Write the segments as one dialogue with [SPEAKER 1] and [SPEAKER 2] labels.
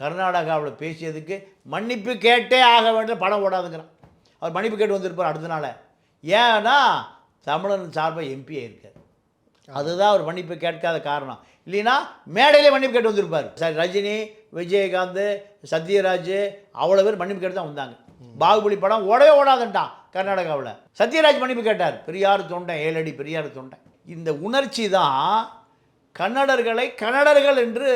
[SPEAKER 1] கர்நாடகாவில் பேசியதுக்கு மன்னிப்பு கேட்டே ஆக வேண்டும் படம் ஓடாதுங்கிறான். அவர் மன்னிப்பு கேட்டு வந்திருப்பார் அடுத்த நாள். ஏன்னா தமிழன் சார்பாக எம்பி இருக்கார். அதுதான் அவர் மன்னிப்பு கேட்காத காரணம். இல்லைன்னா மேடையிலே மன்னிப்பு கேட்டு வந்திருப்பார். சார் ரஜினி விஜயகாந்த் சத்யராஜ் அவ்வளோ பேர் மன்னிப்பு கேட்டு தான் வந்தாங்க. பாகுபலி படம் ஓடவே ஓடாதுன்ட்டான் கர்நாடகாவில். சத்யராஜ் மன்னிப்பு கேட்டார். பெரியார் தொண்டை ஏழடி பெரியார் தொண்டை. இந்த உணர்ச்சி தான் கன்னடர்களை கன்னடர்கள் என்று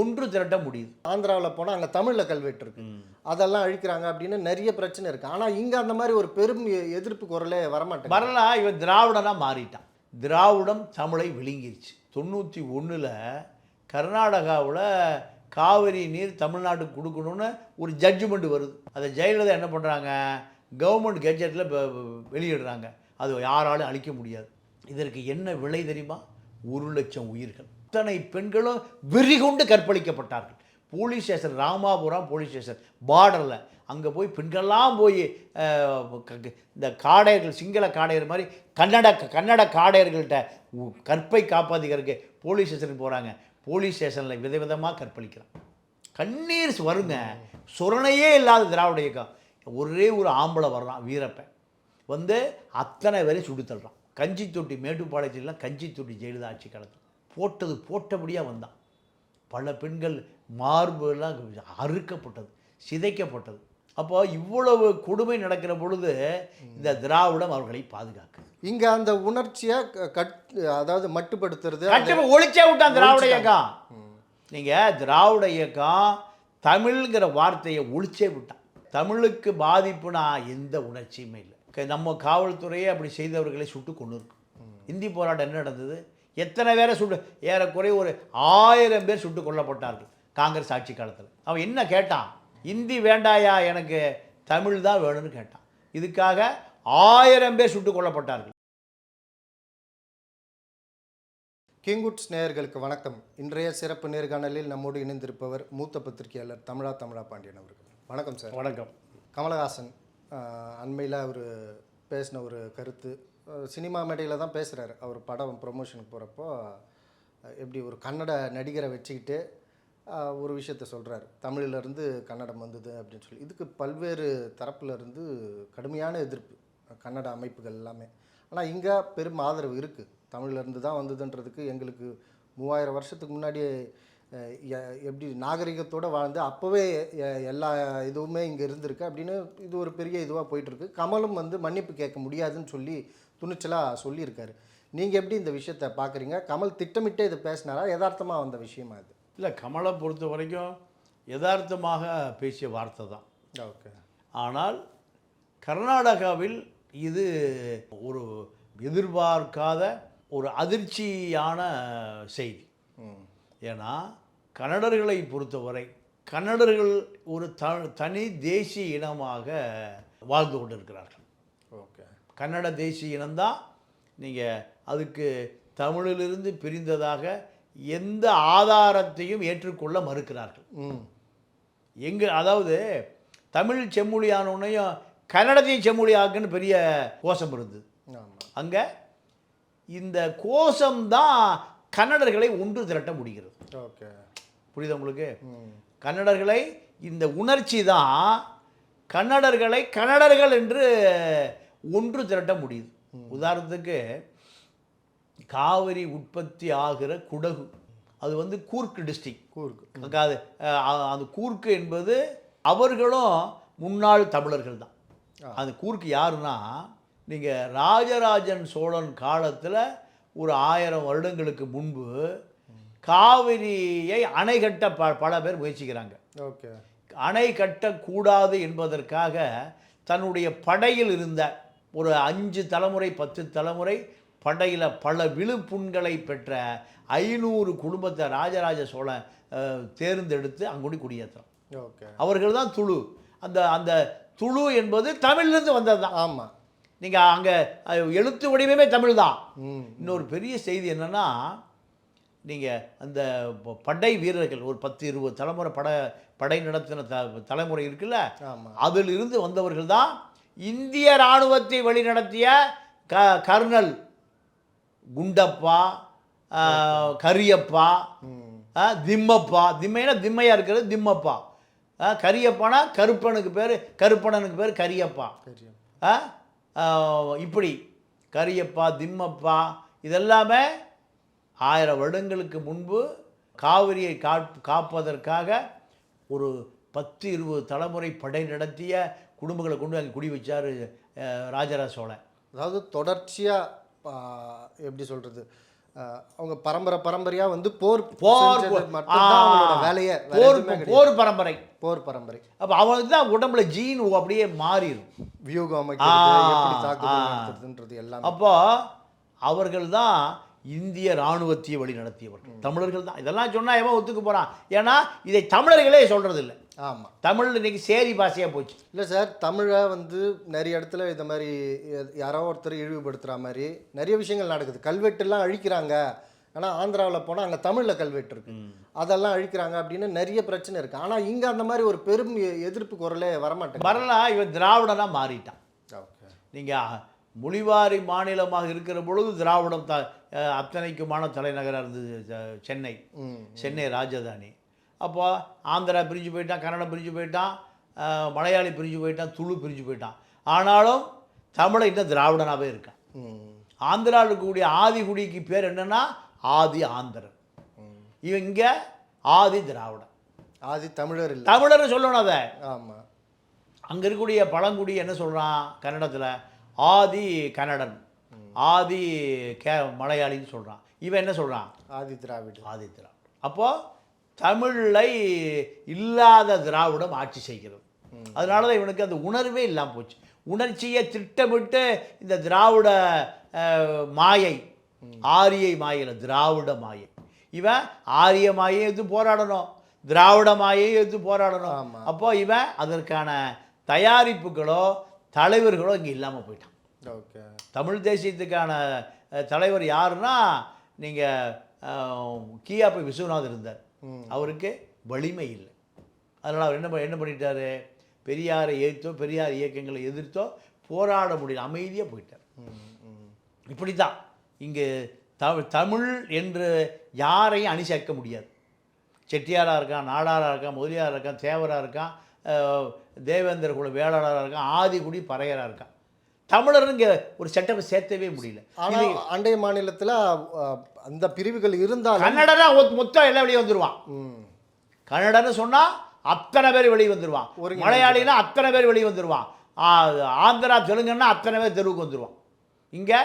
[SPEAKER 1] ஒன்று திரட்ட முடியுது.
[SPEAKER 2] ஆந்திராவில் போனால் அங்கே தமிழில் கல்வெட்டு இருக்கு அதெல்லாம் அழிக்கிறாங்க அப்படின்னு நிறைய பிரச்சனை இருக்கு. ஆனால் இங்கே அந்த மாதிரி ஒரு பெரும் எதிர்ப்பு குரலே வரமாட்டேங்குது.
[SPEAKER 1] வரலாம் இவன் திராவிடனாக மாறிட்டான். திராவிடம் தமிழை விழுங்கிருச்சு. தொண்ணூற்றி ஒன்றில் கர்நாடகாவில் காவிரி நீர் தமிழ்நாட்டுக்கு கொடுக்கணும்னு ஒரு ஜட்ஜ்மெண்ட் வருது. அதை ஜெயலலிதா என்ன பண்ணுறாங்க கவர்மெண்ட் கெஜெட்டில் வெளியிடுறாங்க. அது யாராலும் அழிக்க முடியாது. இதற்கு என்ன விலை தெரியுமா? ஒரு லட்சம் உயிர்கள். அத்தனை பெண்களும் வெறிகொண்டு கற்பழிக்கப்பட்டார்கள். Police station Ramapuram police station பார்டரில் அங்கே போய் பெண்கள்லாம் போய் இந்த காடையர்கள் சிங்கள காடையர் மாதிரி கன்னட கன்னட காடையர்கள்ட்ட உ- கற்பை காப்பாற்றிக்கிறதுக்கு போலீஸ் ஸ்டேஷனுக்கு போகிறாங்க போலீஸ் ஸ்டேஷனில் விதவிதமாக கற்பழிக்கிறான். கண்ணீர் வருங்க. சுரணையே இல்லாத திராவிட இயக்கம். ஒரே ஒரு ஆம்பளை வர்றான் வீரப்பன். வந்து அத்தனை பேரையும் சுடுத்தல்றான் தள்ளுறான் கஞ்சி தொட்டி மேட்டுப்பாளையத்திலாம் கஞ்சி தொட்டி ஜெயலலிதா ஆட்சி காலத்தில். போட்டது போட்டபடியாக வந்தான். பல பெண்கள் மார்பெல்லாம் அறுக்கப்பட்டது சிதைக்கப்பட்டது. அப்போ இவ்வளவு கொடுமை நடக்கிற பொழுது இந்த திராவிடம் அவர்களை பாதுகாக்குது.
[SPEAKER 2] இங்கே அந்த உணர்ச்சியை க- கட் அதாவது மட்டுப்படுத்துறது
[SPEAKER 1] ஒழிச்சே விட்டான் திராவிட இயக்கம். நீங்கள் திராவிட இயக்கம் தமிழ்ங்கிற வார்த்தையை ஒழிச்சே விட்டான். தமிழுக்கு பாதிப்புனா எந்த உணர்ச்சியுமே இல்லை. நம்ம காவல்துறையே அப்படி செய்தவர்களை சுட்டு கொண்டு இருக்கு இந்தி போராட்டம் என்ன நடந்தது? எத்தனை பேரை சுட்டு ஏறக்குறைய ஒரு ஆயிரம் பேர் சுட்டு கொல்லப்பட்டார்கள் காங்கிரஸ் ஆட்சி காலத்தில். அவன் என்ன கேட்டான்? இந்தி வேண்டாயா எனக்கு? தமிழ் தான் வேணும்னு கேட்டான். இதுக்காக ஆயிரம் பேர் சுட்டு கொல்லப்பட்டார்கள்.
[SPEAKER 2] கிங்குட்ஸ் நேயர்களுக்கு வணக்கம். இன்றைய சிறப்பு நேர்காணலில் நம்மோடு இணைந்திருப்பவர் மூத்த பத்திரிகையாளர் தமிழா தமிழா பாண்டியன் அவர்கள். வணக்கம் சார்.
[SPEAKER 1] வணக்கம்.
[SPEAKER 2] கமலஹாசன் அண்மையில் அவர் பேசின ஒரு கருத்து. சினிமா மேடையில் தான் பேசுகிறாரு அவர் படம் ப்ரொமோஷனுக்கு போகிறப்போ எப்படி ஒரு கன்னட நடிகரை வச்சுக்கிட்டு ஒரு விஷயத்த சொல்கிறாரு தமிழிலேருந்து கன்னடம் வந்தது அப்படின்னு சொல்லி. இதுக்கு பல்வேறு தரப்புலேருந்து கடுமையான எதிர்ப்பு. கன்னட அமைப்புகள் எல்லாமே. ஆனால் இங்கே பெரும் ஆதரவு இருக்குது தமிழ்லேருந்து தான் வந்ததுன்றதுக்கு எங்களுக்கு மூவாயிரம் வருஷத்துக்கு முன்னாடி எப்படி நாகரிகத்தோடு வாழ்ந்து அப்போவே எல்லா இதுவுமே இங்கே இருந்திருக்கு அப்படின்னு இது ஒரு பெரிய இதுவாக போயிட்டுருக்கு. கமலும் வந்து மன்னிப்பு கேட்க முடியாதுன்னு சொல்லி துணிச்சலாக சொல்லியிருக்காரு. நீங்கள் எப்படி இந்த விஷயத்தை பார்க்குறீங்க கமல் திட்டமிட்டே இது பேசினாரா? யதார்த்தமாக வந்த விஷயமா இது?
[SPEAKER 1] இல்லை கமலை பொறுத்த வரைக்கும் யதார்த்தமாக பேசிய வார்த்தை தான்.
[SPEAKER 2] ஓகே.
[SPEAKER 1] ஆனால் கர்நாடகாவில் இது ஒரு எதிர்பார்க்காத ஒரு அதிர்ச்சியான செய்தி. ஏன்னா கன்னடர்களை பொறுத்தவரை கன்னடர்கள் ஒரு த தனி தேசிய இனமாக வாழ்ந்து கொண்டிருக்கிறார்கள்.
[SPEAKER 2] ஓகே.
[SPEAKER 1] கன்னட தேசிய இனம்தான் நீங்கள் அதுக்கு தமிழிலிருந்து பிரிந்ததாக எந்த ஆதாரத்தையும் ஏற்றுக்கொள்ள மறுக்கிறார்கள்.
[SPEAKER 2] ம்.
[SPEAKER 1] எங்க அதாவது தமிழ் செம்மொழியானோன்னையும் கன்னடத்தையும் செம்மொழி ஆக்குன்னு பெரிய கோஷம் இருந்தது. அங்கே இந்த கோஷம்தான் கன்னடர்களை ஒன்று திரட்ட முடிகிறது.
[SPEAKER 2] ஓகே.
[SPEAKER 1] புரியுதா உங்களுக்கு? கன்னடர்களை இந்த உணர்ச்சி தான் கன்னடர்களை கன்னடர்கள் என்று ஒன்று திரட்ட முடியுது. உதாரணத்துக்கு காவிரி உற்பத்தி ஆகிற குடகு அது வந்து கூர்க் டிஸ்ட்ரிக்ட்
[SPEAKER 2] கூர்க்கு
[SPEAKER 1] அது அந்த கூர்க்கு என்பது அவர்களும் முன்னாள் தமிழர்கள் தான். அந்த கூர்க்கு யாருன்னா நீங்கள் ராஜராஜன் சோழன் காலத்தில் ஒரு ஆயிரம் வருடங்களுக்கு முன்பு காவிரியை அணை கட்ட ப பல பேர் முயற்சிக்கிறாங்க.
[SPEAKER 2] ஓகே.
[SPEAKER 1] அணை கட்டக்கூடாது என்பதற்காக தன்னுடைய படையில் இருந்த ஒரு அஞ்சு தலைமுறை பத்து தலைமுறை படையில் பல விழுப்புண்களை பெற்ற ஐநூறு குடும்பத்தை ராஜராஜ சோழன் தேர்ந்தெடுத்து அங்குடி குடியேற்றுறான்
[SPEAKER 2] ஓகே.
[SPEAKER 1] அவர்கள் தான் துளு. அந்த அந்த துளு என்பது தமிழ்லேருந்து வந்தது தான்.
[SPEAKER 2] ஆமாம்
[SPEAKER 1] நீங்கள் அங்கே எழுத்து வடிவமே தமிழ் தான். இன்னொரு பெரிய செய்தி என்னென்னா நீங்கள் அந்த படை வீரர்கள் ஒரு பத்து இருபது தலைமுறை பட படை நடத்தின த தலைமுறை இருக்குல்ல? அதில் இருந்து வந்தவர்கள் தான் இந்திய இராணுவத்தை வழிநடத்திய க கர்னல் குண்டப்பா கரியப்பா திம்மப்பா. திம்மைனா திம்மையாக இருக்கிறது திம்மப்பா. கரியப்பானா கருப்பனுக்கு பேர் கருப்பணனுக்கு பேர் கரியப்பா. இப்படி கரியப்பா திம்மப்பா இதெல்லாமே ஆயிரம் வருடங்களுக்கு முன்பு காவிரியை காப் காப்பதற்காக ஒரு பத்து இருபது தலைமுறை படை நடத்திய குடும்பங்களை கொண்டு அங்கே குடி வச்சார் ராஜராஜ சோழன்.
[SPEAKER 2] அதாவது தொடர்ச்சியாக எப்படி சொல்கிறது அவங்க பரம்பரை பரம்பரையாக வந்து போர்
[SPEAKER 1] போர்
[SPEAKER 2] வேலையே
[SPEAKER 1] போர். போர் பரம்பரை.
[SPEAKER 2] போர் பரம்பரை.
[SPEAKER 1] அப்போ அவனுக்கு தான் உடம்புல ஜீன் அப்படியே மாறிடும்
[SPEAKER 2] வியூகம் அமைக்கிறது எல்லாமே.
[SPEAKER 1] அப்போ அவர்கள் தான் இந்திய இராணுவத்தை வழி நடத்தியவர்கள். தமிழர்கள் தான். இதெல்லாம் சொன்னா எவன் ஒத்துக்க போறான்? ஏன்னா இதை தமிழர்களே சொல்றது இல்லை
[SPEAKER 2] ஆமாம்
[SPEAKER 1] தமிழ் இன்னைக்கு சேரி பாஷையா போச்சு.
[SPEAKER 2] இல்லை சார் தமிழை வந்து நிறைய இடத்துல இந்த மாதிரி யாரோ ஒருத்தர் இழிவுபடுத்துகிற மாதிரி நிறைய விஷயங்கள் நடக்குது. கல்வெட்டுலாம் அழிக்கிறாங்க. ஆனால் ஆந்திராவில் போனால் அங்கே தமிழில் கல்வெட்டு இருக்கு. அதெல்லாம் அழிக்கிறாங்க அப்படின்னு நிறைய பிரச்சனை இருக்குது ஆனால் இங்கே அந்த மாதிரி ஒரு பெரும் எதிர்ப்பு குரலே வரமாட்டேங்குது.
[SPEAKER 1] வரலாம் இவன் திராவிடனா மாறிட்டான். நீங்கள் மொழிவாரி மாநிலமாக இருக்கிற பொழுது திராவிடம் த அத்தனைக்குமான தலைநகராக இருந்தது சென்னை. சென்னை ராஜதானி. அப்போ ஆந்திரா பிரிஞ்சு போயிட்டான் கன்னடம் பிரிஞ்சு போயிட்டான் மலையாளி பிரிஞ்சு போயிட்டான் துளு பிரிஞ்சு போயிட்டான். ஆனாலும் தமிழை இன்னும் திராவிடனாகவே இருக்கான். ஆந்திராவில் இருக்கக்கூடிய ஆதிகுடிக்கு பேர் என்னன்னா ஆதி ஆந்திரன். இவன் இங்கே ஆதி திராவிடன்.
[SPEAKER 2] ஆதி தமிழர் இல்லை.
[SPEAKER 1] தமிழர்னு சொல்லணும் அதை.
[SPEAKER 2] ஆமாம்
[SPEAKER 1] அங்கே இருக்கக்கூடிய பழங்குடி என்ன சொல்கிறான் கன்னடத்தில்? ஆதி கன்னடன். ஆதி கே மலையாளின்னு சொல்கிறான் இவன் என்ன சொல்கிறான்
[SPEAKER 2] ஆதி திராவிடு
[SPEAKER 1] ஆதி திராவிடம் அப்போது தமிழை இல்லாத திராவிடம் ஆட்சி செய்கிறது. அதனால தான் இவனுக்கு அந்த உணர்வே இல்லாமல் போச்சு. உணர்ச்சியை திட்டமிட்டு இந்த திராவிட மாயை ஆரிய மாயில் திராவிட மாயை. இவன் ஆரிய மாயை எடுத்து போராடணும். திராவிட மாயை எடுத்து போராடணும்.
[SPEAKER 2] ஆமா.
[SPEAKER 1] அப்போ இவன் அதற்கான தயாரிப்புகளோ தலைவர்களோ இங்கே இல்லாமல் போயிட்டான். தமிழ் தேசியத்துக்கான தலைவர் யாருன்னா நீங்கள் கியாப்பை விஸ்வநாதர் இருந்தார். அவருக்கு வலிமை இல்லை. அதனால் அவர் என்ன ப- என்ன பண்ணிட்டாரு? பெரியாரை எதிர்த்தோ பெரியார் இயக்கங்களை எதிர்த்தோ போராட முடியல. அமைதியாக போயிட்டார். இப்படி தான் இங்கே தமிழ் தமிழ் என்று யாரையும் அணி சேர்க்க முடியாது. செட்டியாராக இருக்கான் நாடாராக இருக்கான் முதலியாராக இருக்கான் தேவராக இருக்கான் தேவேந்திர குல வேளாளராக இருக்கான் ஆதிகுடி பறையராக இருக்கான். தமிழர் இங்கே ஒரு செட்டப்பை சேர்த்தவே முடியல.
[SPEAKER 2] ஆனால் அண்டைய மாநிலத்தில் அந்த பிரிவுகள் இருந்தாலும்
[SPEAKER 1] கன்னடனா மொத்தம் எல்லாம் வெளியே வந்துடுவான் கன்னடன்னு சொன்னால் அத்தனை பேர் வெளியே வந்துடுவான்
[SPEAKER 2] ஒருங்கிணைந்து.
[SPEAKER 1] மலையாளினா அத்தனை பேர் வெளியே வந்துடுவான் ஆந்திரா தெலுங்குன்னா அத்தனை பேர் தெருவுக்கு வந்துடுவான் இங்கே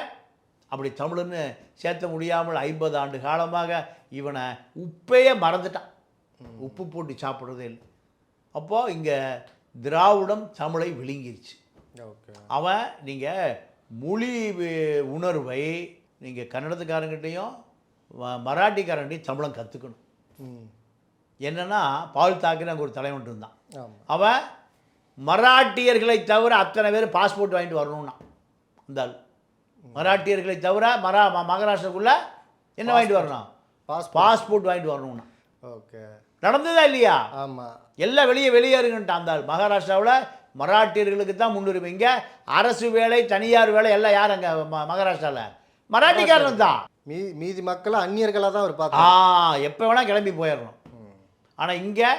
[SPEAKER 1] அப்படி தமிழ்னு சேர்த்த முடியாமல் ஐம்பது ஆண்டு காலமாக இவனை உப்பையே மறந்துட்டான். உப்பு போட்டு சாப்பிட்றதே இல்லை. அப்போது இங்கே திராவிடம் தமிழை விழுங்கிருச்சு. அவன் நீங்கள் மொழி உணர்வை நீங்கள் கன்னடத்துக்காரங்கிட்டையும் மராட்டிக்காரன்கிட்டையும் தமிழன் கற்றுக்கணும் என்னன்னா பால் தாக்குன்னு அங்கே ஒரு தலைவன் இருந்தான். அவன் மராட்டியர்களை தவிர அத்தனை பேர் பாஸ்போர்ட் வாங்கிட்டு வரணும்னா அந்த ஆள். மராட்டியர்களை தவிர மரா மகாராஷ்டிராக்குள்ள என்ன வாங்கிட்டு வரணும்?
[SPEAKER 2] பாஸ்
[SPEAKER 1] பாஸ்போர்ட் வாங்கிட்டு வரணும்னா.
[SPEAKER 2] ஓகே.
[SPEAKER 1] நடந்ததா இல்லையா?
[SPEAKER 2] ஆமாம்
[SPEAKER 1] எல்லாம் வெளியே வெளியேறுங்கன்ட்டான் அந்த மகாராஷ்டிராவில் மராட்டியர்களுக்கு தான் முன்னுரிமை. இங்கே அரசு வேலை தனியார் வேலை எல்லாம் யார் அங்கே மகாராஷ்டிராவில் மராட்டிக்காரன் தான்.
[SPEAKER 2] மீ மீதி மக்களை அந்நியர்களாக தான் அவர்
[SPEAKER 1] ஆ எப்போ வேணால் கிளம்பி போயிடணும் ஆனால் இங்கே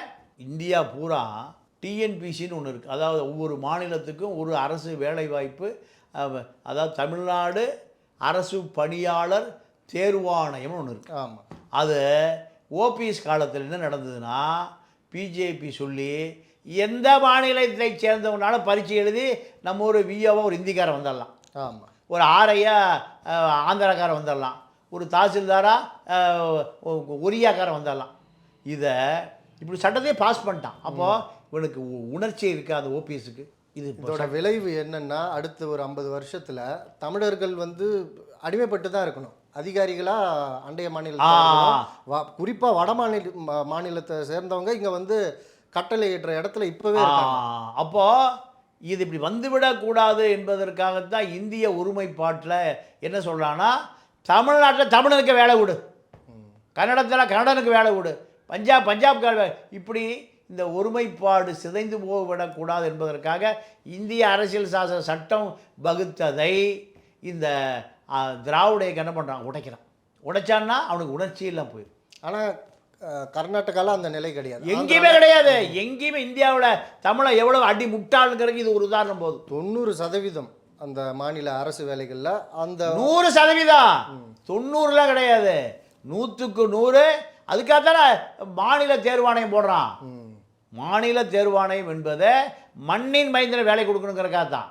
[SPEAKER 1] இந்தியா பூரா டிஎன்பிசின்னு ஒன்று இருக்குது அதாவது ஒவ்வொரு மாநிலத்துக்கும் ஒரு அரசு வேலைவாய்ப்பு அதாவது தமிழ்நாடு அரசு பணியாளர் தேர்வாணையம்னு ஒன்று இருக்குது
[SPEAKER 2] ஆமாம்
[SPEAKER 1] அது ஓபிஎஸ் காலத்தில் என்ன நடந்ததுன்னா பிஜேபி சொல்லி எந்த மாநிலத்தை சேர்ந்தவனாலும் பரீட்சை எழுதி நம்ம ஒரு விஓவோ ஒரு இந்திக்காரன் வந்துடலாம்.
[SPEAKER 2] ஆமாம்
[SPEAKER 1] ஒரு ஆரையா அஹ், ஆந்திராக்காரன் வந்துடலாம். ஒரு தாசில்தாரா அஹ், ஒ- ஒரியாக்காரன் வந்துடலாம். இதை இப்படி சட்டத்தையே பாஸ் பண்ணிட்டான். அப்போது இவனுக்கு உணர்ச்சி இருக்காது ஓபிஎஸ்க்கு. இது
[SPEAKER 2] இதோட விளைவு என்னன்னா அடுத்த ஒரு ஐம்பது வருஷத்துல தமிழர்கள் வந்து அடிமைப்பட்டு தான் இருக்கணும். அதிகாரிகளா அண்டைய மாநிலத்தில் குறிப்பா வட மாநில மாநிலத்தை சேர்ந்தவங்க இங்க வந்து கட்டளையிடுற இடத்துல இப்பவே
[SPEAKER 1] அப்போ இது இப்படி வந்துவிடக்கூடாது என்பதற்காகத்தான் இந்திய ஒருமைப்பாட்டில் என்ன சொல்கிறான்னா தமிழ்நாட்டில் தமிழனுக்கு வேலை கொடு. கன்னடத்தில் கன்னடனுக்கு வேலை கொடு. பஞ்சாப் பஞ்சாப்கார வே- இப்படி இந்த ஒருமைப்பாடு சிதைந்து போய்விடக்கூடாது என்பதற்காக இந்திய அரசியல் சாசன சட்டம் வகுத்ததை இந்த திராவிட என்ன பண்ணுறான் உடைக்கிறான். உடைச்சான்னா அவனுக்கு உணர்ச்சி எல்லாம் போயிடும்
[SPEAKER 2] ஆனா அஹ், கர்நாடகால அந்த நிலை கிடையாது.
[SPEAKER 1] எங்கேயுமே கிடையாது. எங்கேயுமே இந்தியாவில் தமிழை எவ்வளவு அடி முட்டாளுங்கிறதுக்கு இது ஒரு உதாரணம் போதும்.
[SPEAKER 2] தொண்ணூறு சதவீதம் அந்த மாநில அரசு வேலைகளில் அந்த
[SPEAKER 1] நூறு சதவீதம். தொண்ணூறுலாம் கிடையாது. நூற்றுக்கு நூறு. அதுக்காக தானே மாநில தேர்வாணையம் போடுறான். மாநில தேர்வாணையம் என்பதை மண்ணின் மைந்தனை வேலை கொடுக்கணுங்கிறக்காக தான்.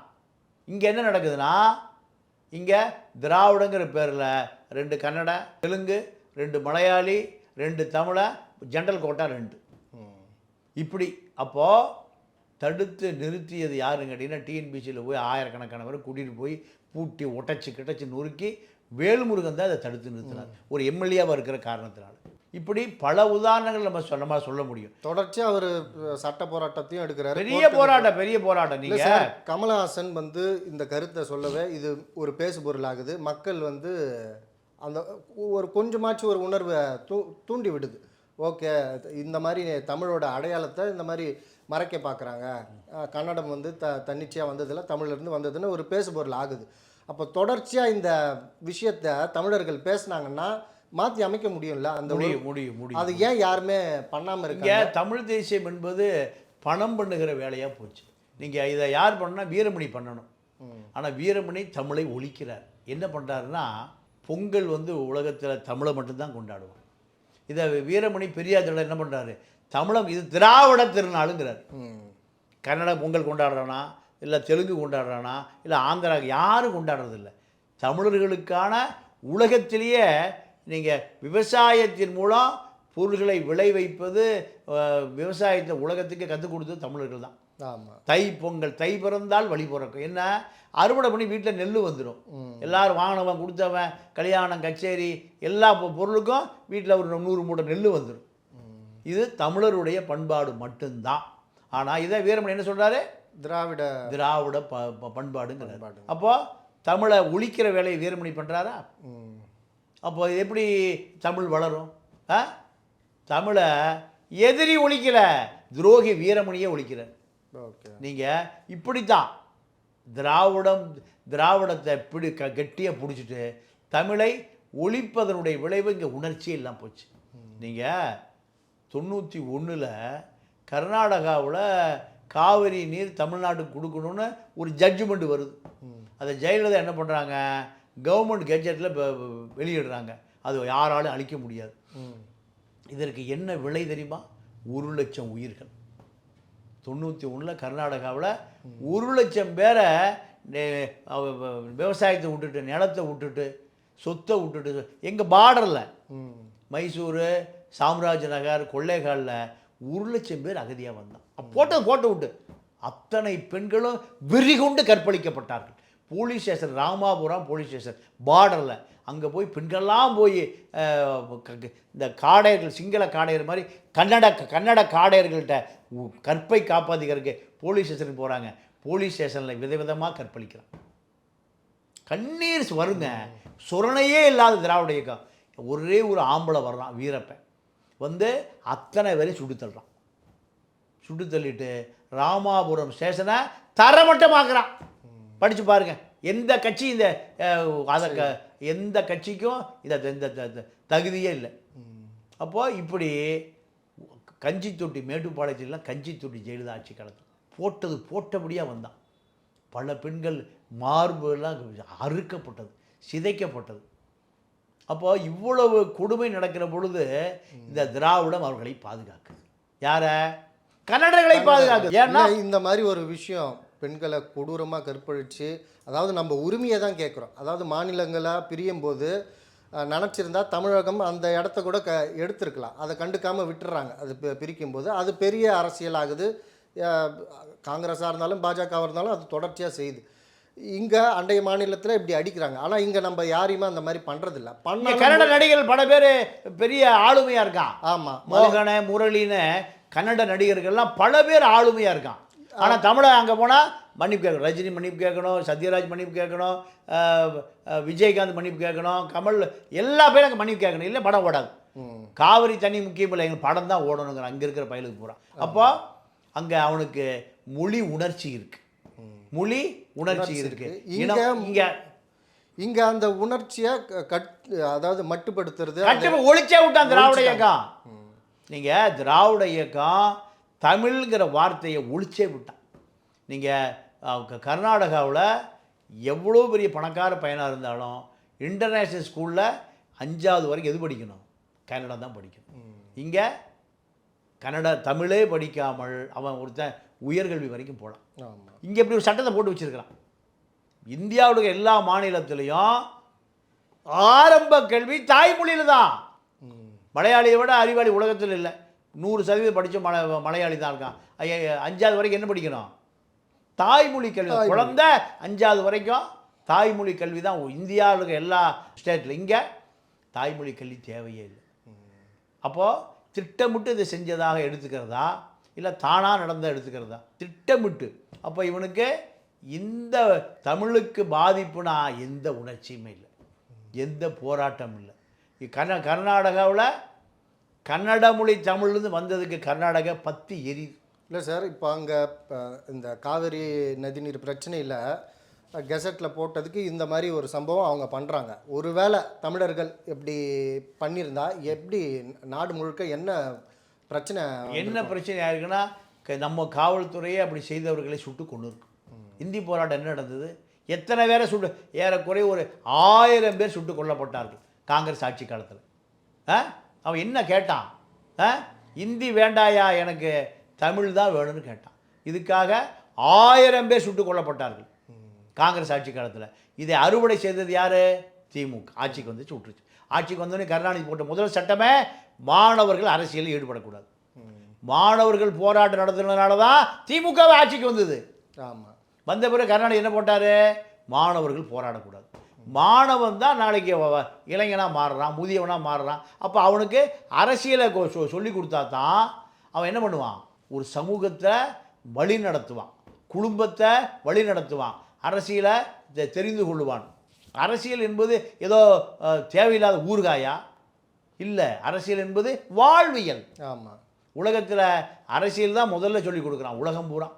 [SPEAKER 1] இங்கே என்ன நடக்குதுன்னா இங்கே திராவிடங்கிற பேரில் ரெண்டு கன்னட தெலுங்கு ரெண்டு மலையாளி ரெண்டு தமிழை ஜென்ரல் கோட்டா ரெண்டு. இப்படி அப்போது தடுத்து நிறுத்தியது யாருன்னு கேட்டிங்கன்னா டிஎன்பிசியில் போய் ஆயிரக்கணக்கான பேரை கூட்டிகிட்டு போய் பூட்டி ஒட்டச்சு கிட்டச்சு நொறுக்கி வேல்முருகன் தான் அதை தடுத்து நிறுத்தினார். ஒரு எம்எல்ஏவாக இருக்கிற காரணத்தினால. இப்படி பல உதாரணங்கள் நம்ம நம்ம சொல்ல முடியும்.
[SPEAKER 2] தொடர்ச்சியா அவர் சட்ட போராட்டத்தையும் எடுக்கிறாரு.
[SPEAKER 1] பெரிய போராட்டம் பெரிய போராட்டம் நீங்கள்
[SPEAKER 2] கமலஹாசன் வந்து இந்த கருத்தை சொல்லவே இது ஒரு பேசு பொருளாகுது மக்கள் வந்து அந்த ஒரு கொஞ்சமாச்சும் ஒரு உணர்வை தூ தூண்டி விடுது. ஓகே இந்த மாதிரி தமிழோட அடையாளத்தை இந்த மாதிரி மறைக்க பார்க்குறாங்க கன்னடம் வந்து த தன்னிச்சையாக வந்ததில்ல தமிழ்லேருந்து வந்ததுன்னு ஒரு பேசு பொருள் ஆகுது. அப்போ தொடர்ச்சியாக இந்த விஷயத்தை தமிழர்கள் பேசுனாங்கன்னா மாற்றி அமைக்க முடியும்ல? அந்த
[SPEAKER 1] முடியும் முடியும் முடியும்
[SPEAKER 2] அது ஏன் யாருமே பண்ணாமல் இருக்காங்க?
[SPEAKER 1] தமிழ் தேசியம் என்பது பணம் பண்ணுகிற வேலையாக போச்சு. நீங்கள் இதை யார் பண்ணணும்னா வீரமணி பண்ணணும். ஆனால் வீரமணி தமிழை ஒழிக்கிறார். என்ன பண்ணுறாருன்னா பொங்கல் வந்து உலகத்தில் தமிழை மட்டும்தான் கொண்டாடுவோம் இதை வீரமணி பெரியார் என்ன பண்ணுறாரு தமிழம் இது திராவிட திருநாளுங்கிறார். கன்னட பொங்கல் கொண்டாடுறானா? இல்லை தெலுங்கு கொண்டாடுறானா? இல்லை ஆந்திரா யாரும் கொண்டாடுறதில்ல. தமிழர்களுக்கான உலகத்திலேயே நீங்கள் விவசாயத்தின் மூலம் பொருள்களை விளைவிப்பது வைப்பது விவசாயத்தை உலகத்துக்கு கற்றுக் கொடுத்தது தமிழர்கள் தான். தை பொங்கல் தை பிறந்தால் வழி பிறக்கும். என்ன? அறுவடை பண்ணி வீட்டில் நெல் வந்துடும். எல்லாரும் வாங்கினவன் கொடுத்தவன் கல்யாணம் கச்சேரி எல்லா பொருளுக்கும் வீட்டில் ஒரு நூறு மூட்டை நெல் வந்துடும் இது தமிழருடைய பண்பாடு மட்டும்தான். ஆனால் இதை வீரமணி என்ன சொல்கிறாரு
[SPEAKER 2] திராவிட
[SPEAKER 1] திராவிட ப ப- பண்பாடுங்கிறார்.
[SPEAKER 2] பண்பாடு.
[SPEAKER 1] அப்போ தமிழை ஒழிக்கிற வேலையை வீரமணி பண்ணுறாரா
[SPEAKER 2] ம்.
[SPEAKER 1] அப்போ எப்படி தமிழ் வளரும்? ஆ? தமிழை எதிரி ஒழிக்கல துரோகி வீரமணியே ஒழிக்கிறார். நீங்கள் இப்படித்தான். திராவிடம் திராவிடத்தை பிடி க கெட்டியாக பிடிச்சிட்டு தமிழை ஒழிப்பதனுடைய விளைவு இங்கே உணர்ச்சியே இல்லாமல் போச்சு. நீங்கள் தொண்ணூற்றி ஒன்றில் கர்நாடகாவில் காவிரி நீர் தமிழ்நாட்டுக்கு கொடுக்கணும்னு ஒரு ஜட்ஜ்மெண்ட் வருது. அதை ஜெயலலிதா என்ன பண்ணுறாங்க கவர்மெண்ட் கெஜெட்டில் வெளியிடுறாங்க. அது யாராலும் அழிக்க முடியாது. இதற்கு என்ன விலை தெரியுமா? ஒரு லட்சம் உயிர்கள். தொண்ணூற்றி ஒன்றில் கர்நாடகாவில் ஒரு லட்சம் பேரை விவசாயத்தை விட்டுட்டு நிலத்தை விட்டுட்டு சொத்தை விட்டுட்டு எங்கள் பார்டரில் மைசூர் சாம்ராஜ் நகர் கொள்ளைகாலில் ஒரு லட்சம் பேர் அகதியாக வந்தான். போட்டது போட்டு விட்டு. அத்தனை பெண்களும் வெறி கொண்டு கற்பழிக்கப்பட்டார்கள். Police station Ramapuram police station பார்டரில் அங்கே போய் பெண்கள்லாம் போய் இந்த காடையர்கள் சிங்கள காடையர் மாதிரி கன்னட கன்னட காடையர்கள்ட்ட உ- கற்பை காப்பாற்றிக்கிறதுக்கு போலீஸ் ஸ்டேஷனுக்கு போகிறாங்க போலீஸ் ஸ்டேஷனில் விதவிதமாக கற்பழிக்கிறான். கண்ணீர் வருங்க. சுரணையே இல்லாத திராவிட இயக்கம். ஒரே ஒரு ஆம்பளை வர்றான் வீரப்பன். வந்து அத்தனை பேரையும் சுட்டு தள்ளுறான். சுட்டு தள்ளிட்டு ராமாபுரம் ஸ்டேஷனை தரமட்டமாக்குறான். படித்து பாருங்கள் எந்த கட்சி இந்த அஹ், அதை க எந்த கட்சிக்கும் இதை இந்த தகுதியே இல்லை. அப்போது இப்படி கஞ்சி தொட்டி மேட்டுப்பாளையத்திலாம் கஞ்சி தொட்டி ஜெயலலிதா ஆட்சி காலத்தில் போட்டது போட்டபடியாக வந்தான். பல பெண்கள் மார்பெல்லாம் அறுக்கப்பட்டது சிதைக்கப்பட்டது. அப்போ இவ்வளவு கொடுமை நடக்கிற பொழுது இந்த திராவிடம் அவர்களை பாதுகாக்குது. யார? கன்னடர்களை பாதுகாக்குது. ஏன்னா
[SPEAKER 2] இந்த மாதிரி ஒரு விஷயம் பெண்களை கொடூரமாக கற்பழிச்சு அதாவது நம்ம உரிமையை தான் கேட்குறோம். அதாவது மாநிலங்களாக பிரியும் போது அஹ், நினச்சிருந்தா தமிழகம் அந்த இடத்த கூட க எடுத்திருக்கலாம். அதை கண்டுக்காமல் விட்டுறாங்க. அது பிரிக்கும் போது அது பெரிய அரசியல் ஆகுது. அஹ், காங்கிரஸாக இருந்தாலும் பாஜகவாக இருந்தாலும் அது தொடர்ச்சியாக செய்யுது. இங்கே அண்டைய மாநிலத்தில் இப்படி அடிக்கிறாங்க. ஆனால் இங்கே நம்ம யாரையுமே அந்த மாதிரி பண்ணுறதில்ல பண்ண
[SPEAKER 1] கன்னட நடிகர்கள் பல பேர் பெரிய ஆளுமையாக இருக்கான்.
[SPEAKER 2] ஆமாம்
[SPEAKER 1] மோகன முரளின்னு கன்னட நடிகர்கள்லாம் பல பேர் ஆளுமையாக இருக்கான். ஆனால் தமிழை அங்கே போனால் மன்னிப்பு கேட்கணும். ரஜினி மன்னிப்பு கேட்கணும் சத்யராஜ் மன்னிப்பு கேட்கணும் விஜயகாந்த் மன்னிப்பு கேட்கணும் கமல் எல்லா பேரும் அங்கே மன்னிப்பு கேட்கணும். இல்லை படம் ஓடாது. காவிரி தண்ணி முக்கியம் இல்லை. எங்களுக்கு படம் தான் ஓடணுங்கிற அங்கே இருக்கிற பயலுக்கு பூரா. அப்போ அங்கே அவனுக்கு மொழி உணர்ச்சி இருக்கு. மொழி உணர்ச்சி
[SPEAKER 2] உணர்ச்சி
[SPEAKER 1] இருக்கு.
[SPEAKER 2] இருக்கு.
[SPEAKER 1] இனம்
[SPEAKER 2] இங்க-
[SPEAKER 1] இங்கே
[SPEAKER 2] இங்கே அந்த உணர்ச்சியை கட் அதாவது மட்டுப்படுத்துறது
[SPEAKER 1] ஒழிச்சே விட்டான் திராவிட இயக்கம். நீங்கள் திராவிட இயக்கம் தமிழ்ங்கிற வார்த்தையை ஒழிச்சே விட்டான். நீங்கள் கர்நாடகாவில் எவ்வளோ பெரிய பணக்கார பையனாக இருந்தாலும் இன்டர்நேஷ்னல் ஸ்கூலில் அஞ்சாவது வரைக்கும் எது படிக்கணும்? கன்னடா தான் படிக்கணும். இங்கே கன்னடா தமிழே படிக்காமல் அவன் ஒருத்தன் உயர்கல்வி வரைக்கும் போகலாம் இங்கே இப்படி ஒரு சட்டத்தை போட்டு வச்சிருக்கிறான். இந்தியாவுடைய எல்லா மாநிலத்திலையும் ஆரம்ப கல்வி தாய்மொழியில் தான். மலையாளியை விட அறிவாளி உலகத்தில் இல்லை. நூறு சதவீதம் படித்த மல மலையாளி தான் இருக்கான். ஐயா அஞ்சாவது வரைக்கும் என்ன படிக்கணும்? தாய்மொழி கல்வி. குழந்தை அஞ்சாவது வரைக்கும் தாய்மொழி கல்வி தான். இந்தியாவில் இருக்க எல்லா ஸ்டேட்டில் இங்கே தாய்மொழி கல்வி தேவையே இல்லை. அப்போது திட்டமிட்டு இதை செஞ்சதாக எடுத்துக்கிறதா? இல்லை தானாக நடந்த எடுத்துக்கிறதா? திட்டமிட்டு. அப்போ இவனுக்கு இந்த தமிழுக்கு பாதிப்புனா எந்த உணர்ச்சியுமே இல்லை. எந்த போராட்டமும் இல்லை. கர்நா கர்நாடகாவில் கன்னட மொழி தமிழ்லேருந்து வந்ததுக்கு கர்நாடகா பத்தி எரியுது
[SPEAKER 2] இல்லை சார் இப்போ அங்கே இந்த காவிரி நதிநீர் பிரச்சனையில் கெசட்டில் போட்டதுக்கு இந்த மாதிரி ஒரு சம்பவம் அவங்க பண்ணுறாங்க ஒருவேளை தமிழர்கள் எப்படி பண்ணியிருந்தா எப்படி நாடு முழுக்க என்ன பிரச்சனை
[SPEAKER 1] என்ன பிரச்சனை ஆயிருக்குன்னா க- நம்ம காவல்துறையே அப்படி செய்தவர்களை சுட்டு கொண்டு இருக்கு. இந்தி போராட்டம் என்ன நடந்தது? எத்தனை பேரை சுட்டு ஏறக்குறைய ஒரு ஆயிரம் பேர் சுட்டு கொல்லப்பட்டார்கள் காங்கிரஸ் ஆட்சி காலத்தில். ஆ? அவன் என்ன கேட்டான்? இந்தி வேண்டாயா எனக்கு? தமிழ் தான் வேணும்னு கேட்டான். இதுக்காக ஆயிரம் பேர் சுட்டு கொல்லப்பட்டார்கள். காங்கிரஸ் ஆட்சி காலத்தில். இதை அறுவடை செய்தது யார்? திமுக. ஆட்சிக்கு வந்து சுட்டுருச்சு. ஆட்சிக்கு வந்தோடனே கருணாநிதி போட்ட முதல் சட்டமே மாணவர்கள் அரசியலில் ஈடுபடக்கூடாது. மாணவர்கள் போராட்டம் நடத்துனதுனால தான் திமுகவை ஆட்சிக்கு வந்தது.
[SPEAKER 2] ஆமாம்
[SPEAKER 1] வந்த பிறகு கருணாநிதி என்ன போட்டார்? மாணவர்கள் போராடக்கூடாது. மாணவன் தான் நாளைக்கு இளைஞனாக மாறுறான் முதியவனாக மாறுறான். அப்போ அவனுக்கு அரசியலை சொ- சொல்லி கொடுத்தா தான் அவன் என்ன பண்ணுவான்? ஒரு சமூகத்தை வழி நடத்துவான். குடும்பத்தை வழி நடத்துவான். அரசியலை தெரிந்து கொள்ளுவான். அரசியல் என்பது ஏதோ தேவையில்லாத ஊறுகாயா? இல்லை. அரசியல் என்பது வாழ்வியல்.
[SPEAKER 2] ஆமாம்
[SPEAKER 1] உலகத்தில் அரசியல் தான் முதல்ல சொல்லி கொடுக்குறான். உலகம் பூரா.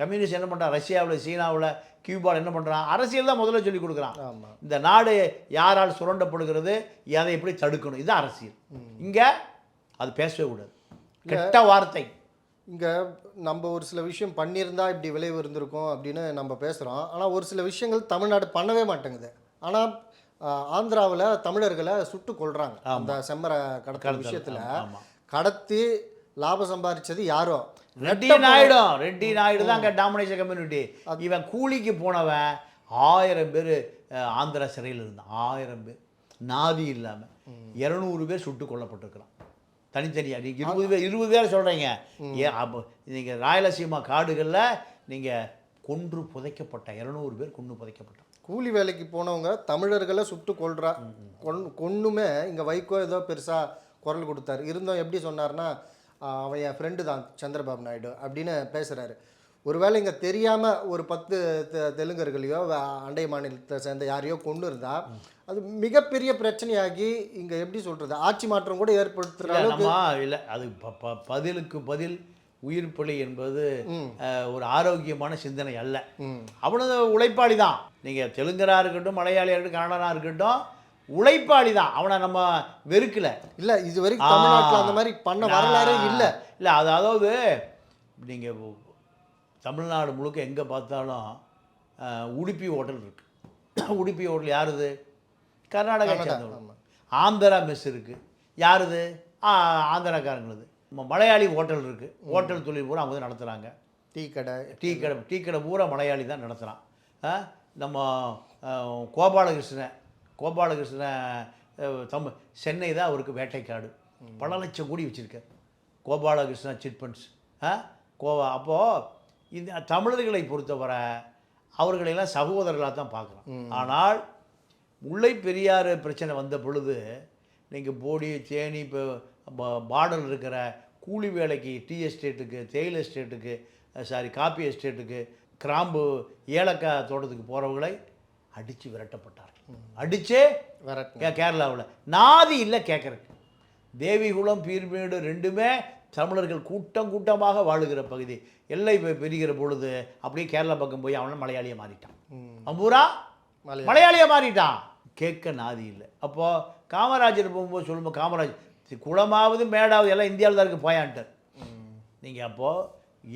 [SPEAKER 1] கம்யூனிஸ்ட் என்ன பண்ணுறான் ரஷ்யாவில் சீனாவில் கியூபாவில் என்ன பண்ணுறான் அரசியல் தான் முதல்ல சொல்லி கொடுக்குறான். இந்த நாடு யாரால் சுரண்டப்படுகிறது அதை எப்படி தடுக்கணும்? இது அரசியல். இங்கே அது பேசவே கூடாது. கெட்ட வார்த்தை.
[SPEAKER 2] இங்கே நம்ம ஒரு சில விஷயம் பண்ணியிருந்தா இப்படி விளைவு இருந்திருக்கும் அப்படின்னு நம்ம பேசுகிறோம் ஆனால் ஒரு சில விஷயங்கள் தமிழ்நாடு பண்ணவே மாட்டேங்குது. ஆனால் ஆந்திராவில் தமிழர்களை சுட்டு கொள்றாங்க அந்த செம்மரை கடத்தல் விஷயத்தில். கடத்தி லாபம் சம்பாதிச்சது யாரோ?
[SPEAKER 1] ரெட்டி நாயுடு. ரெட்டி நாயுடு தான் அங்கே டாமினேஷன் கம்யூனிட்டி. இவன் கூலிக்கு போனவன் ஆயிரம் பேர் ஆந்திரா சிறையில் இருந்தான். ஆயிரம் பேர். நாதி இல்லாமல் இரநூறு பேர் சுட்டு கொல்லப்பட்டிருக்கிறான். தனித்தனியாக நீங்கள் இருபது பேர் இருபது பேர் சொல்கிறீங்க ஏ அப்போ நீங்கள் ராயலசீமா காடுகளில் நீங்கள் கொன்று புதைக்கப்பட்ட இரநூறு பேர் கொன்று புதைக்கப்பட்டான்.
[SPEAKER 2] கூலி வேலைக்கு போனவங்க தமிழர்களை சுட்டு கொள்றா கொன் கொன்னுமே இங்கே வைகோ ஏதோ பெருசாக குரல் கொடுத்தாரு. இருந்தோம் எப்படி சொன்னார்னா அவன் என் ஃப்ரெண்டு தான் சந்திரபாபு நாயுடு அப்படின்னு பேசுகிறாரு ஒருவேளை இங்கே தெரியாமல் ஒரு பத்து தெலுங்கர்களையோ அண்டை மாநிலத்தை சேர்ந்த யாரையோ கொண்டு இருந்தா அது மிகப்பெரிய பிரச்சனையாகி இங்கே எப்படி சொல்கிறது ஆட்சி மாற்றம் கூட ஏற்படுத்துகிற
[SPEAKER 1] இல்ல,
[SPEAKER 2] அளவுக்கு
[SPEAKER 1] நம்ம இல்லை அது பதிலுக்கு பதில் உயிர் பலி என்பது ஒரு ஆரோக்கியமான சிந்தனை அல்ல. அவனது உழைப்பாளி தான் நீங்கள் தெலுங்கராக இருக்கட்டும் மலையாளியாக இருக்கட்டும் கன்னடனாக இருக்கட்டும் உழைப்பாளி தான் அவனை நம்ம வெறுக்கல.
[SPEAKER 2] இல்லை இது வரைக்கும் தமிழ்நாட்டில் அந்த மாதிரி பண்ண வரலாறே இல்லை.
[SPEAKER 1] இல்லை அது அதாவது நீங்கள் தமிழ்நாடு முழுக்க எங்கே பார்த்தாலும் உடுப்பி ஹோட்டல் இருக்கு. உடுப்பி ஹோட்டல் யாருது? கர்நாடகா
[SPEAKER 2] கன்னடா,
[SPEAKER 1] சேர்ந்தவங்க. ஆந்திரா மெஸ் இருக்குது யாருது? ஆ, ஆந்திராக்காரங்களுது. மலையாளி ஹோட்டல் இருக்குது ஹோட்டல் தொழில் பூரா அவங்க நடத்துகிறாங்க
[SPEAKER 2] டீ கடை
[SPEAKER 1] டீ கடை டீ கடை பூரா மலையாளி தான் நடத்துகிறான் நம்ம கோபாலகிருஷ்ணன் கோபாலகிருஷ்ணன் அஹ், தம் சென்னை தான் அவருக்கு வேட்டைக்காடு. பல லட்சம் கோடி வச்சுருக்கார். Gopalakrishnan chit funds. ஆ? கோவா அப்போது இந்த தமிழர்களை பொறுத்தவரை அவர்களையெல்லாம் சகோதரர்களாக தான் பார்க்குறோம். ஆனால் முல்லை பெரியாறு பிரச்சனை வந்த பொழுது நீங்கள் போடி தேனி இப்போ பார்டர் இருக்கிற கூலி வேலைக்கு டீ எஸ்டேட்டுக்கு தேயிலை எஸ்டேட்டுக்கு சாரி காப்பி எஸ்டேட்டுக்கு கிராம்பு ஏலக்காய் தோட்டத்துக்கு போகிறவங்களை அடித்து விரட்டப்பட்டார்கள். அடிச்சே
[SPEAKER 2] விரட்டு
[SPEAKER 1] கேரளாவில். நாதி இல்லை கேட்குறக்கு தேவிகுளம் பீர்மேடு ரெண்டுமே தமிழர்கள் கூட்டம் கூட்டமாக வாழுகிற பகுதி. எல்லை பெருகிற பொழுது அப்படியே கேரளா பக்கம் போய் அவனை மலையாளியை மாறிட்டான். அவன் பூரா
[SPEAKER 2] மலையாளி.
[SPEAKER 1] மலையாளியை மாறிட்டான். கேட்க நாதி இல்லை. அப்போது காமராஜர் போகும்போது சொல்லும்போது காமராஜ் குளமாவது மேடாவது எல்லாம் இந்தியாவில் தான் இருக்கு போயான்ட்டார். நீங்கள் அப்போது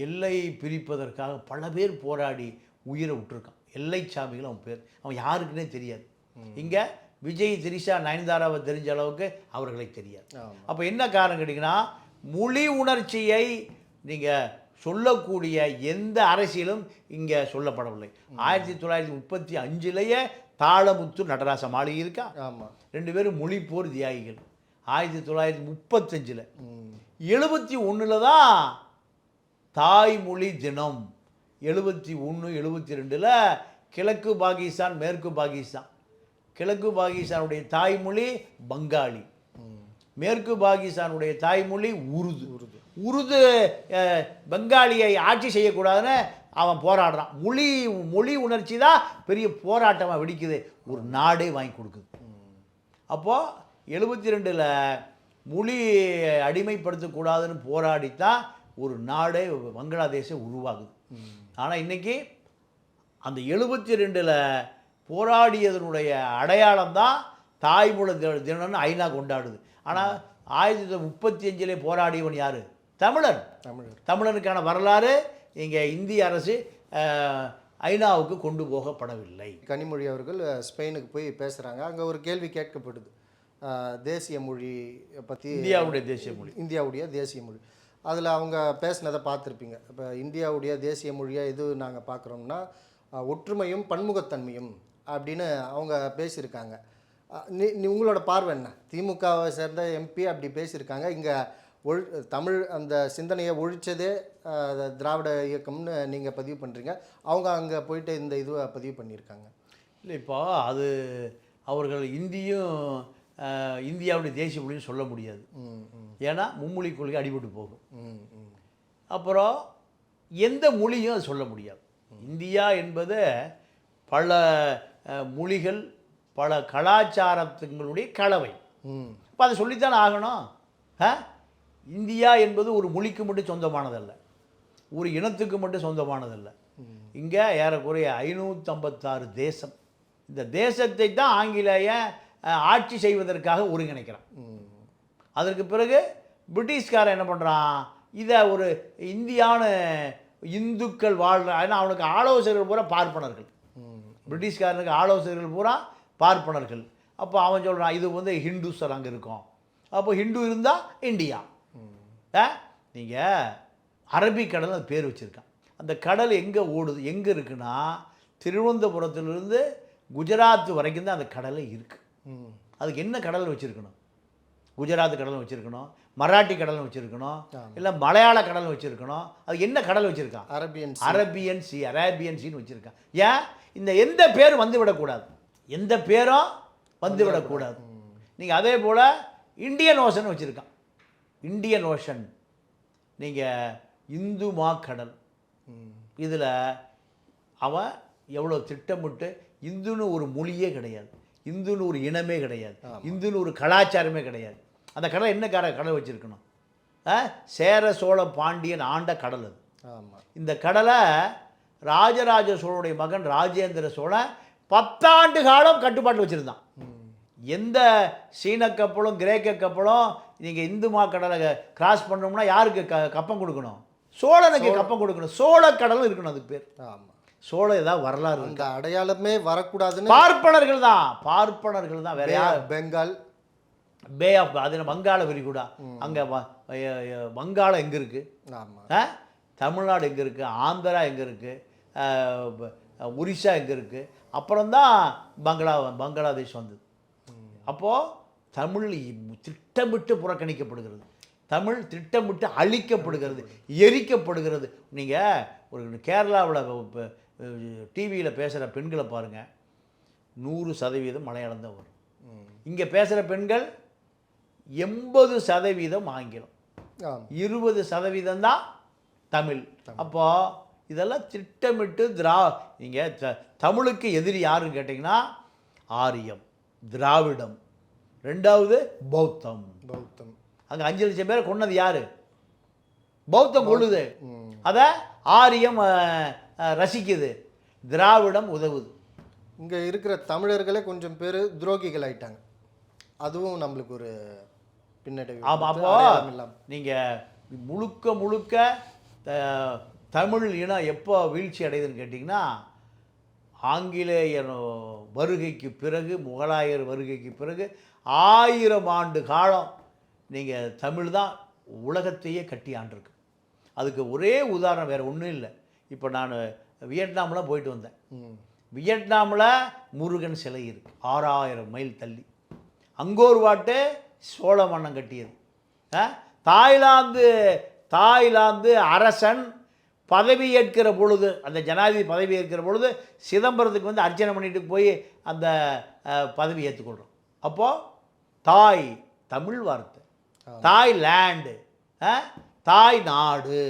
[SPEAKER 1] எல்லை பிரிப்பதற்காக பல பேர் போராடி உயிரை விட்டுருக்கான். எல்லை சாமிகள் அவன் பேர். அவன் யாருக்குன்னே தெரியாது. இங்கே விஜய் திரிஷா நயன்தாராவை தெரிஞ்ச அளவுக்கு அவர்களை தெரியாது. அப்போ என்ன காரணம் கேட்டிங்கன்னா மொழி உணர்ச்சியை நீங்கள் சொல்லக்கூடிய எந்த அரசியலும் இங்கே சொல்லப்படவில்லை. ஆயிரத்தி தொள்ளாயிரத்தி முப்பத்தி அஞ்சுலேயே தாளமுத்து நடராச மாளிகை இருக்கா?
[SPEAKER 2] ஆமாம்
[SPEAKER 1] ரெண்டு பேரும் மொழிப்போர் தியாகிகள். ஆயிரத்தி தொள்ளாயிரத்தி முப்பத்தஞ்சில். எழுபத்தி ஒன்றில் தான் தாய்மொழி தினம். எழுபத்தி ஒன்று எழுபத்தி ரெண்டில் கிழக்கு பாகிஸ்தான் மேற்கு பாகிஸ்தான். கிழக்கு பாகிஸ்தானுடைய தாய்மொழி பங்காளி. மேற்கு பாகிஸ்தானுடைய தாய்மொழி உருது. உருது. உருது அஹ், பெங்காலியை ஆட்சி செய்யக்கூடாதுன்னு அவன் போராடுறான். மொழி மொழி உணர்ச்சி தான் பெரிய போராட்டமாக வெடிக்குது. ஒரு நாடே வாங்கி கொடுக்குது. அப்போது எழுபத்தி ரெண்டில் மொழி அடிமைப்படுத்தக்கூடாதுன்னு போராடித்தான் ஒரு நாடே பங்களாதேஷை உருவாகுது ஆனால் இன்னைக்கு அந்த எழுபத்தி ரெண்டில் போராடியதனுடைய அடையாளம் தான் தாய்மொழி தினம்னு ஐநா கொண்டாடுது. ஆனால் ஆயிரத்தி தொள்ளாயிரத்தி முப்பத்தி அஞ்சிலே போராடியவன் யார்? தமிழன்.
[SPEAKER 2] தமிழர்.
[SPEAKER 1] தமிழனுக்கான வரலாறு இங்கே இந்திய அரசு ஐநாவுக்கு கொண்டு போகப்படவில்லை.
[SPEAKER 2] கனிமொழி அவர்கள் ஸ்பெயினுக்கு போய் பேசுகிறாங்க அங்கே ஒரு கேள்வி கேட்கப்படுது. தேசிய மொழி பற்றி
[SPEAKER 1] இந்தியாவுடைய தேசிய மொழி.
[SPEAKER 2] இந்தியாவுடைய தேசிய மொழி. அதில் அவங்க பேசினதை பார்த்துருப்பீங்க. இப்போ இந்தியாவுடைய தேசிய மொழியாக எது நாங்கள் பார்க்குறோம்னா ஒற்றுமையும் பன்முகத்தன்மையும். அப்படின்னு அவங்க பேசியிருக்காங்க. நீ உங்களோட பார்வை என்ன? திமுகவை சேர்ந்த எம்பி அப்படி பேசியிருக்காங்க. இங்கே ஒழி தமிழ் அந்த சிந்தனையை ஒழிச்சதே அஹ், திராவிட இயக்கம்னு நீங்கள் பதிவு பண்ணுறீங்க அவங்க அங்கே போயிட்டு இந்த இதுவை பதிவு பண்ணியிருக்காங்க.
[SPEAKER 1] இல்லை இப்போ அது அவர்கள் இந்தியும் இந்தியாவுடைய தேசிய மொழின்னு சொல்ல முடியாது. ஏன்னா மும்மொழி கொள்கை அடிபட்டு போகும். அப்புறம் எந்த மொழியும் அது சொல்ல முடியாது. இந்தியா என்பது பல மொழிகள் பல கலாச்சாரத்துங்களுடைய கலவை.
[SPEAKER 2] ம்.
[SPEAKER 1] அப்போ அதை சொல்லித்தானே ஆகணும். இந்தியா என்பது ஒரு மொழிக்கு மட்டும் சொந்தமானதல்ல. ஒரு இனத்துக்கு மட்டும் சொந்தமானதல்ல. இங்கே ஏறக்குறைய ஐநூற்றம்பத்தாறு தேசம். இந்த தேசத்தை தான் ஆங்கிலேய ஆட்சி செய்வதற்காக ஒருங்கிணைக்கிறான். அதற்கு பிறகு பிரிட்டிஷ்காரன் என்ன பண்ணுறான் இதை ஒரு இந்தியான்னு இந்துக்கள் வாழ்ற ஏன்னா அவனுக்கு ஆலோசகர்கள் பூரா பார்ப்பனர்கள். பிரிட்டிஷ்காரனுக்கு ஆலோசகர்கள் பூரா பார்ப்பனர்கள். அப்போ அவன் சொல்கிறான் இது வந்து ஹிந்துஸ்தர் அங்கே இருக்கும். அப்போ ஹிந்து இருந்தால் இந்தியா. நீங்கள் அரபிக்கடல் அது பேர் வச்சுருக்கான். அந்த கடல் எங்கே ஓடுது எங்கே இருக்குன்னா திருவனந்தபுரத்திலிருந்து குஜராத் வரைக்கும் தான் அந்த கடலே இருக்குது அதுக்கு என்ன கடல் வச்சுருக்கணும்? குஜராத் கடல் வச்சுருக்கணும் மராட்டி கடல் வச்சுருக்கணும். இல்லை மலையாள கடல் வச்சுருக்கணும். அது என்ன கடல் வச்சுருக்கான்
[SPEAKER 2] அரபியன்
[SPEAKER 1] அரபியன் சி அரேபியன் சீன்னு வச்சுருக்கான் ஏன்? இந்த எந்த பேரும் வந்து விடக்கூடாது. எந்த பேரும் வந்து விடக்கூடாது. நீங்கள் அதே போல் இந்தியன் ஓஷன் வச்சுருக்கான். Indian Ocean. நீங்கள் இந்து மாக்கடல். இதில் அவன் எவ்வளோ திட்டமிட்டு இந்துன்னு ஒரு மொழியே கிடையாது. இந்துன்னு ஒரு இனமே கிடையாது. இந்துன்னு ஒரு கலாச்சாரமே கிடையாது. அந்த கடல் என்ன கட கடல் வச்சுருக்கணும்? சேர சோழ பாண்டியன் ஆண்ட கடல் அது. இந்த கடலை ராஜராஜ சோழனுடைய மகன் ராஜேந்திர சோழன் பத்தாண்டு காலம் கட்டுப்பாட்டில் வச்சுருந்தான். எந்த சீன கப்பலும் கிரேக்க கப்பலும் நீங்கள் இந்து கடலை கிராஸ் பண்ணோம்னா யாருக்கு க கப்பம் கொடுக்கணும்? சோழனுக்கு கப்பம் கொடுக்கணும். சோழ கடலும் இருக்கணும் அதுக்கு பேர்.
[SPEAKER 2] ஆமாம்
[SPEAKER 1] சோழ ஏதாவது வரலாறு
[SPEAKER 2] அந்த அடையாளமே வரக்கூடாதுன்னு
[SPEAKER 1] பார்ப்பனர்கள் தான். பார்ப்பனர்கள் தான். வேற யார்?
[SPEAKER 2] பெங்கால்
[SPEAKER 1] பே ஆஃப் அது என்ன வங்காள விரிகுடா அங்கே வங்காளம் எங்கே இருக்குது? தமிழ்நாடு எங்கே இருக்குது ஆந்திரா எங்கே இருக்குது ஒரிசா எங்கே இருக்குது அப்புறம்தான் பங்களா பங்களாதேஷ் வந்தது. அப்போது தமிழ் திட்டமிட்டு புறக்கணிக்கப்படுகிறது. தமிழ் திட்டமிட்டு அழிக்கப்படுகிறது எரிக்கப்படுகிறது. நீங்கள் ஒரு கேரளாவில் டிவியில் பேசுகிற பெண்களை பாருங்கள் நூறு சதவீதம் மலையாளம் தான் வரும். இங்கே பேசுகிற பெண்கள் எண்பது சதவீதம் ஆங்கிலம். இருபது சதவீதம் தான் தமிழ். அப்போ இதெல்லாம் திட்டமிட்டு திரா நீங்கள் த தமிழுக்கு எதிரி யாருன்னு கேட்டிங்கன்னா ஆரியம் திராவிடம். ரெண்டாவது பௌத்தம்.
[SPEAKER 2] பௌத்தம்.
[SPEAKER 1] அங்கே அஞ்சு லட்சம் பேரை கொன்னது யாரு? பௌத்தம் கொள்ளுது. அதை ஆரியம் ரசிக்குது. திராவிடம் உதவுது.
[SPEAKER 2] இங்கே இருக்கிற தமிழர்களே கொஞ்சம் பேர் துரோகிகள் ஆயிட்டாங்க. அதுவும் நம்மளுக்கு ஒரு பின்னடைவு
[SPEAKER 1] ஆமாம் அப்போ. நீங்கள் முழுக்க முழுக்க தமிழ் இனம் எப்போ வீழ்ச்சி அடையுதுன்னு கேட்டிங்கன்னா ஆங்கிலேயர் வருகைக்கு பிறகு முகலாயர் வருகைக்கு பிறகு ஆயிரம் ஆண்டு காலம் நீங்கள் தமிழ் தான் உலகத்தையே கட்டி ஆண்டிருக்கு. அதுக்கு ஒரே உதாரணம் வேறு ஒன்றும் இல்லை. இப்போ நான் வியட்நாமில் போயிட்டு வந்தேன். வியட்நாமில் முருகன் சிலை இருக்கு. ஆறாயிரம் மைல் தள்ளி. அங்கோர் வாட்டு சோழ மன்னன் கட்டியது? தாய்லாந்து தாய்லாந்து அரசன் பதவி ஏற்கிற பொழுது அந்த ஜனாதிபதி பதவி ஏற்கிற பொழுது சிதம்பரத்துக்கு வந்து அர்ச்சனை பண்ணிட்டு போய் அந்த பதவி ஏற்றுக்கொள்கிறோம் அப்போது தாய் தமிழ் வார்த்தை தாய் லேண்டு தாய் நாடு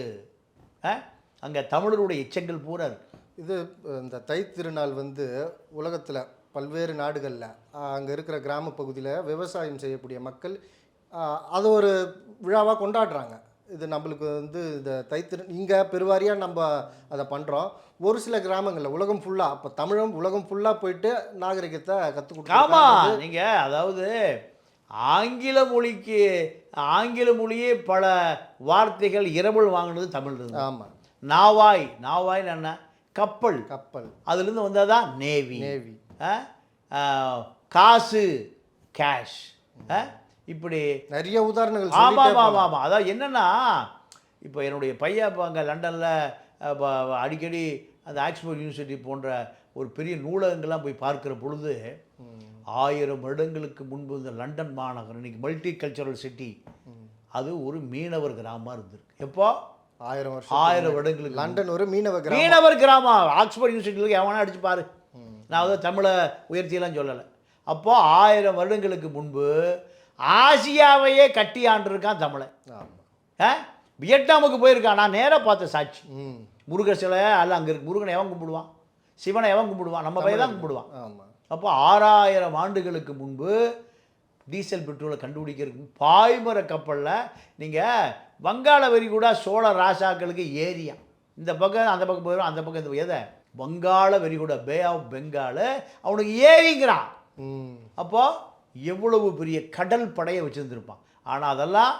[SPEAKER 1] அங்கே தமிழருடைய எச்சங்கள் பூரா இருக்கு.
[SPEAKER 2] இது இந்த தை திருநாள் வந்து உலகத்தில் பல்வேறு நாடுகளில் அங்கே இருக்கிற கிராம பகுதியில் விவசாயம் செய்யக்கூடிய மக்கள் அது ஒரு விழாவாக கொண்டாடுறாங்க. இது நம்மளுக்கு வந்து இந்த தை திரு இங்கே பெருவாரியாக நம்ம அதை பண்ணுறோம் ஒரு சில கிராமங்களில் உலகம் ஃபுல்லாக அப்போ தமிழும் உலகம் ஃபுல்லாக போயிட்டு நாகரிகத்தை கற்றுக் கொடுக்காம
[SPEAKER 1] நீங்க அதாவது ஆங்கில மொழிக்கு ஆங்கில மொழியே பல வார்த்தைகள் இரவல் வாங்கினது தமிழ்
[SPEAKER 2] ஆமாம்
[SPEAKER 1] நாவாய் நாவாய்னு என்ன? கப்பல்.
[SPEAKER 2] கப்பல்.
[SPEAKER 1] அதுலேருந்து வந்தது தான் நேவி.
[SPEAKER 2] நேவி.
[SPEAKER 1] காசு கேஷ் இப்படி
[SPEAKER 2] நிறைய உதாரணங்கள்
[SPEAKER 1] ஆமாம் ஆமாம். ஆமாம் அதான் என்னென்னா இப்போ என்னுடைய பையன் இப்போ அங்கே லண்டனில் அடிக்கடி அந்த ஆக்ஸ்போர்ட் யூனிவர்சிட்டி போன்ற ஒரு பெரிய நூலகங்கள்லாம் போய் பார்க்கிற பொழுது ஆயிரம் வருடங்களுக்கு முன்பு இந்த லண்டன் மாநகரம் இன்னைக்கு மல்டி கல்ச்சரல் சிட்டி அது ஒரு மீனவர் கிராமமாக இருந்திருக்கு. எப்போ?
[SPEAKER 2] ஆயிரம் வருஷம்
[SPEAKER 1] ஆயிரம் வருடங்களுக்கு
[SPEAKER 2] லண்டன் ஒரு மீனவ கிராமம்.
[SPEAKER 1] மீனவர் கிராமம். ஆக்ஸ்போர்ட் யூனிவர்சிட்டியில் எவனா அடிச்சு பாரு. நான் வந்து தமிழை உயர்த்தியெல்லாம் சொல்லலை. அப்போ ஆயிரம் வருடங்களுக்கு முன்பு ஆசியாவையே கட்டி ஆண்டிருக்கான்
[SPEAKER 2] ஆமாம்
[SPEAKER 1] ஆ? வியட்நாமுக்கு போயிருக்கான். நான் நேராக பார்த்த சாட்சி. முருகர் சிலை அல்ல அங்கே இருக்கு. முருகனை எவன் கும்பிடுவான்? சிவனை எவன் கும்பிடுவான்? நம்ம பையன் தான் கும்பிடுவான். அப்போ ஆறாயிரம் ஆண்டுகளுக்கு முன்பு டீசல் பெட்ரோலை கண்டுபிடிக்கிறதுக்கு பாய்மர கப்பலில் நீங்கள் வங்காள விரிகுடா சோழ ராசாக்களுக்கு ஏரியா. இந்த பக்கம் அந்த பக்கம் போயிடும் அந்த பக்கம் இந்த எதை? வங்காள விரிகுடா பே ஆஃப் பெங்கால் அவனுக்கு ஏரிங்கிறான்.
[SPEAKER 2] ம்.
[SPEAKER 1] அப்போ எவ்வளவு பெரிய கடல் படையை வச்சுருந்துருப்பான். ஆனால் அதெல்லாம்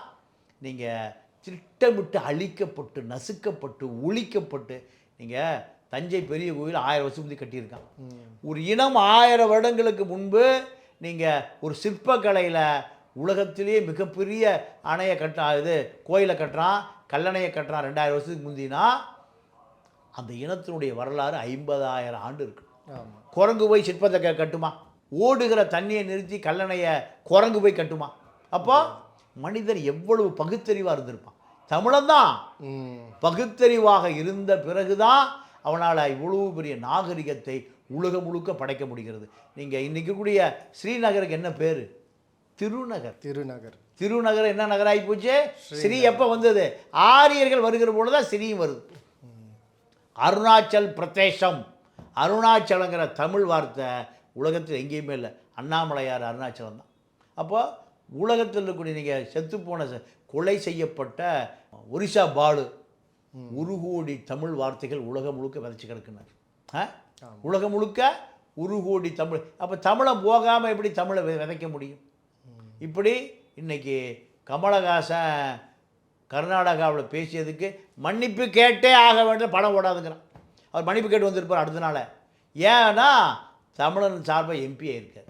[SPEAKER 1] நீங்கள் திட்டமிட்டு அழிக்கப்பட்டு நசுக்கப்பட்டு ஒழிக்கப்பட்டு நீங்கள் தஞ்சை பெரிய கோயில் ஆயிரம் வருஷம் முந்தி கட்டியிருக்கான். ஒரு இனம் ஆயிரம் வருடங்களுக்கு முன்பு நீங்கள் ஒரு சிற்பக்கலையில் உலகத்திலேயே மிகப்பெரிய அணையை கட்டா இது கோயிலை கட்டுறான் கல்லணையை கட்டுறான் ரெண்டாயிரம் வருஷத்துக்கு முந்தினா அந்த இனத்தினுடைய வரலாறு ஐம்பதாயிரம் ஆண்டு இருக்கு. குரங்கு போய் சிற்பத்தை கட்டுமா? ஓடுகிற தண்ணியை நிறுத்தி கல்லணையை குரங்கு போய் கட்டுமா? அப்போ மனிதன் எவ்வளவு பகுத்தறிவாக இருந்திருப்பான்? தமிழன் தான் பகுத்தறிவாக இருந்த பிறகுதான் அவனால் இவ்வளவு பெரிய நாகரிகத்தை உலகம் முழுக்க படைக்க முடிகிறது. நீங்கள் இன்னைக்கு கூடிய ஸ்ரீநகருக்கு என்ன பேர்? திருநகர்.
[SPEAKER 2] திருநகர்.
[SPEAKER 1] திருநகர் என்ன நகராகி போச்சு? ஸ்ரீ எப்போ வந்தது? ஆரியர்கள் வருகிற பொழுது தான் ஸ்ரீயும் வருது. அருணாச்சல் பிரதேசம். அருணாச்சலங்கிற தமிழ் வார்த்தை உலகத்தில் எங்கேயுமே இல்லை. அண்ணாமலையார் அருணாச்சலம் தான். அப்போ உலகத்தில் இருக்கக்கூடிய நீங்கள் செத்துப்போன கொலை செய்யப்பட்ட ஒரிசா பாலு ஒரு கோடி தமிழ் வார்த்தைகள் உலகம் முழுக்க விதைச்சு கிடக்குனார். ஆ? உலகம் முழுக்க ஒரு கோடி தமிழ். அப்போ தமிழை போகாமல் எப்படி தமிழை விதைக்க முடியும்? இப்படி இன்னைக்கு கமலஹாசன் கர்நாடகாவில் பேசியதுக்கு மன்னிப்பு கேட்டே ஆக வேண்டும் படம் ஓடாதுங்கிறான். அவர் மன்னிப்பு கேட்டு வந்திருப்பார் அடுத்த நாள். ஏன்னா தமிழன் சார்பாக எம்பி ஆயிருக்கார்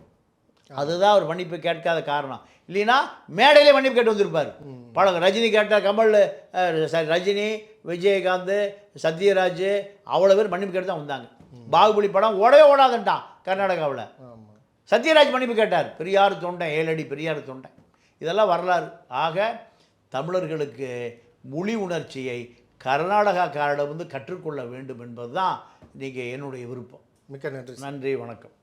[SPEAKER 1] அதுதான் அவர் மன்னிப்பு கேட்காத காரணம். இல்லைன்னா மேடையிலே மன்னிப்பு கேட்டு வந்திருப்பார். படம் ரஜினி கேட்டால் கமல் sorry, ரஜினி விஜயகாந்த் சத்யராஜ் அவ்வளோ பேர் மன்னிப்பு கேட்டு தான் வந்தாங்க. பாகுபலி படம் ஓடவே ஓடாதுன்ட்டான் கர்நாடகாவில். சத்யராஜ் மன்னிப்பு கேட்டார். பெரியார் தொண்டன் ஏழடி பெரியார் தொண்டன் இதெல்லாம் வரலாறு. ஆக தமிழர்களுக்கு மொழி உணர்ச்சியை கர்நாடகாக்காரிடம் வந்து கற்றுக்கொள்ள வேண்டும் என்பது தான் நீங்கள் என்னுடைய விருப்பம்.
[SPEAKER 2] மிக்க நன்றி
[SPEAKER 1] நன்றி வணக்கம்.